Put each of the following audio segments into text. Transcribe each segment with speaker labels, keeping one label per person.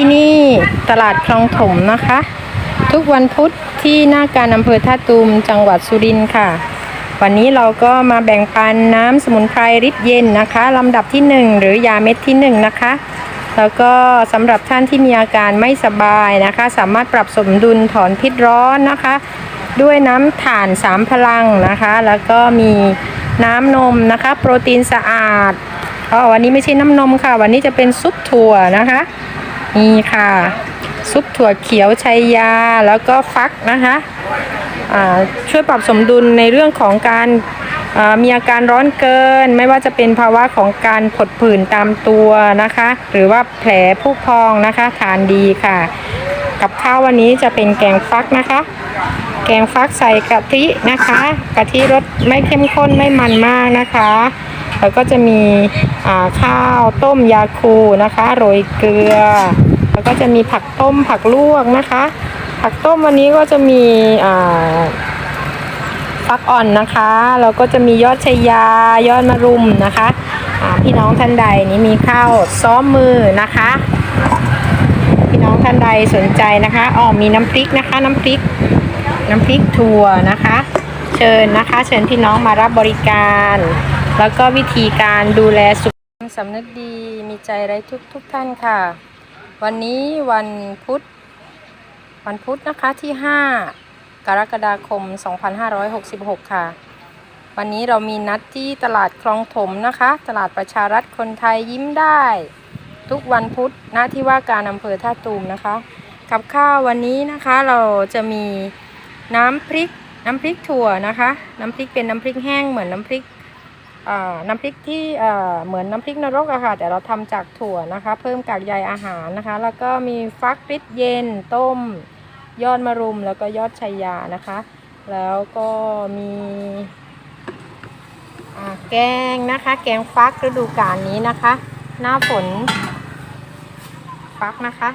Speaker 1: ที่นี่ตลาดคลองถมนะคะ ทุกวันพุธที่หน้าการอำเภอท่าตูมจังหวัดสุรินทร์ค่ะ วันนี้เราก็มาแบ่งปันน้ำสมุนไพรริดเย็นนะคะลำดับที่ 1 หรือยาเม็ดที่ 1 นะคะ แล้วก็สำหรับท่านที่มีอาการไม่สบายนะคะ สามารถปรับสมดุลถอนพิษร้อนนะคะ ด้วยน้ำถ่านสามพลังนะคะ แล้วก็มีน้ำนมนะคะ โปรตีนสะอาดอ๋อวันนี้ไม่ใช่น้ำนมค่ะ วันนี้จะเป็นซุปถั่วนะคะ นี่ค่ะ ซุปถั่วเขียวชัยยาแล้วก็ฟักนะคะช่วยปรับสมดุลในเรื่องของการมีอาการร้อนเกิน ไม่ว่าจะเป็นภาวะของการผดผื่นตามตัวนะคะ หรือว่าแผลผู้พองนะคะทานดีค่ะ กับข้าววันนี้จะเป็นแกงฟักนะคะ แกงฟักใส่กะทินะคะกะทิรสไม่เข้มข้นไม่มันมากนะคะ แล้วก็จะมีข้าวต้มยาคูนะคะ โรยเกลือ แล้วก็จะมีผักต้มผักลวกนะคะ ผักต้มวันนี้ก็จะมีฟักอ่อนนะคะแล้วก็จะมียอดชายายอดมะรุมนะคะพี่น้องท่านใดนี้มีข้าวซ้อมมือนะคะ พี่น้องท่านใดสนใจนะคะอ๋อมีน้ำพริกนะคะ น้ำพริก น้ำพริกถั่วนะคะ เชิญนะคะ เชิญพี่น้องมารับบริการ แล้วก็วิธีการดูแลสุขภาพสำนึกดีมีใจไร้ทุกทุกท่านค่ะ วันนี้วันพุธวันพุธนะคะที่ 5 กรกฎาคม 2566 ค่ะ วันนี้เรามีนัดที่ตลาดคลองถมนะคะ ตลาดประชารัฐคนไทยยิ้มได้ ทุกวันพุธหน้าที่ว่าการอำเภอท่าตูมนะคะ กับข้าววันนี้นะคะเราจะมีน้ำพริกน้ำพริกถั่วนะคะ น้ำพริกเป็นน้ำพริกแห้งเหมือนน้ำพริก น้ำพริกที่เหมือนน้ำพริกนรกอะค่ะ แต่เราทำจากถั่วนะคะ เพิ่มกากใยอาหารนะคะ แล้วก็มีฟักริดเย็นต้ม ยอดมะรุมแล้วก็ยอดชัยยานะคะ แล้วก็มีแกงนะคะ แกงฟักฤดูกาลนี้นะคะ หน้าฝนฟักนะคะ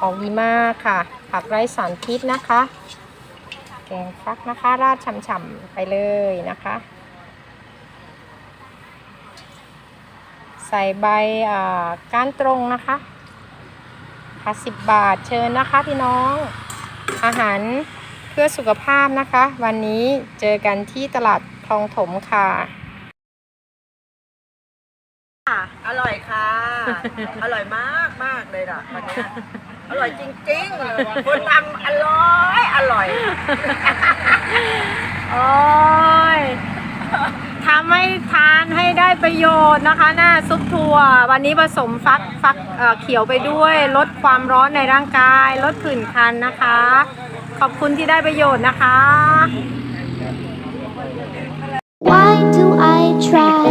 Speaker 1: ออกดีมากค่ะ ผักไร้สารพิษนะคะ แกงฟักนะคะ ราดฉ่ำๆไปเลยนะคะ ใส่ใบอ่าก้านตรงนะคะค่ะสิบบาทเชิญนะคะพี่น้อง อาหารเพื่อสุขภาพนะคะ วันนี้เจอกันที่ตลาดคลองถมค่ะ
Speaker 2: อร่อยค่ะ อร่อยมากมากเลยล่ะวันเนี้ยอร่อยจริงๆคนทำอร่อย อร่อย
Speaker 1: โอ้ย ทำให้ทานให้ได้ประโยชน์นะคะ หน้าซุปถั่ว วันนี้ผสมฟักฟักเเขียวไปด้วย ลดความร้อนในร่างกาย ลดผื่นคันนะคะ ขอบคุณที่ได้ประโยชน์นะคะ
Speaker 3: Why do I try